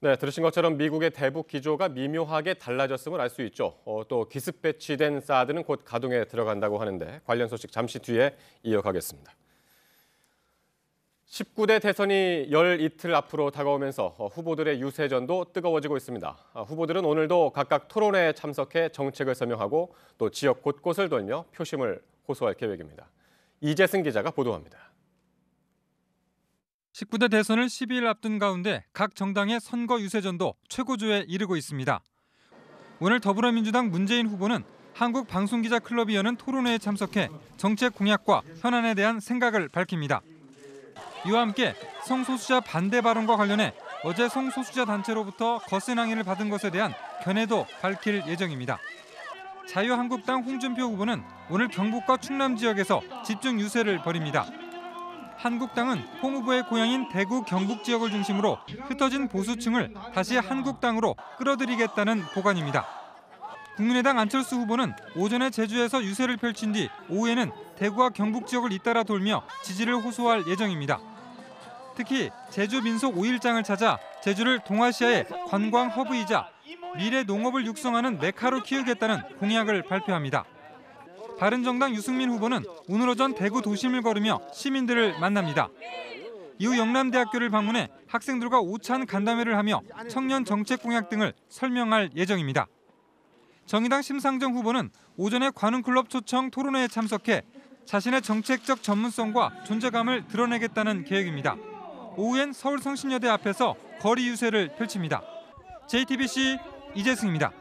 네, 들으신 것처럼 미국의 대북 기조가 미묘하게 달라졌음을 알 수 있죠. 어, 또 기습 배치된 사드는 곧 가동에 들어간다고 하는데 관련 소식 잠시 뒤에 이어가겠습니다. 19대 대선이 열 이틀 앞으로 다가오면서 어, 후보들의 유세전도 뜨거워지고 있습니다. 아, 후보들은 오늘도 각각 토론회에 참석해 정책을 설명하고 또 지역 곳곳을 돌며 표심을 호소할 계획입니다. 이재승 기자가 보도합니다. 19대 대선을 12일 앞둔 가운데 각 정당의 선거 유세전도 최고조에 이르고 있습니다. 오늘 더불어민주당 문재인 후보는 한국 방송기자 클럽이 여는 토론회에 참석해 정책 공약과 현안에 대한 생각을 밝힙니다. 이와 함께 성소수자 반대 발언과 관련해 어제 성소수자 단체로부터 거센 항의를 받은 것에 대한 견해도 밝힐 예정입니다. 자유한국당 홍준표 후보는 오늘 경북과 충남 지역에서 집중 유세를 벌입니다. 한국당은 홍 후보의 고향인 대구 경북 지역을 중심으로 흩어진 보수층을 다시 한국당으로 끌어들이겠다는 보관입니다. 국민의당 안철수 후보는 오전에 제주에서 유세를 펼친 뒤 오후에는 대구와 경북 지역을 잇따라 돌며 지지를 호소할 예정입니다. 특히 제주 민속 5일장을 찾아 제주를 동아시아의 관광 허브이자 미래 농업을 육성하는 메카로 키우겠다는 공약을 발표합니다. 바른정당 유승민 후보는 오늘 오전 대구 도심을 걸으며 시민들을 만납니다. 이후 영남대학교를 방문해 학생들과 오찬 간담회를 하며 청년 정책 공약 등을 설명할 예정입니다. 정의당 심상정 후보는 오전에 관훈클럽 초청 토론회에 참석해 자신의 정책적 전문성과 존재감을 드러내겠다는 계획입니다. 오후엔 서울 성신여대 앞에서 거리 유세를 펼칩니다. JTBC 이재승입니다.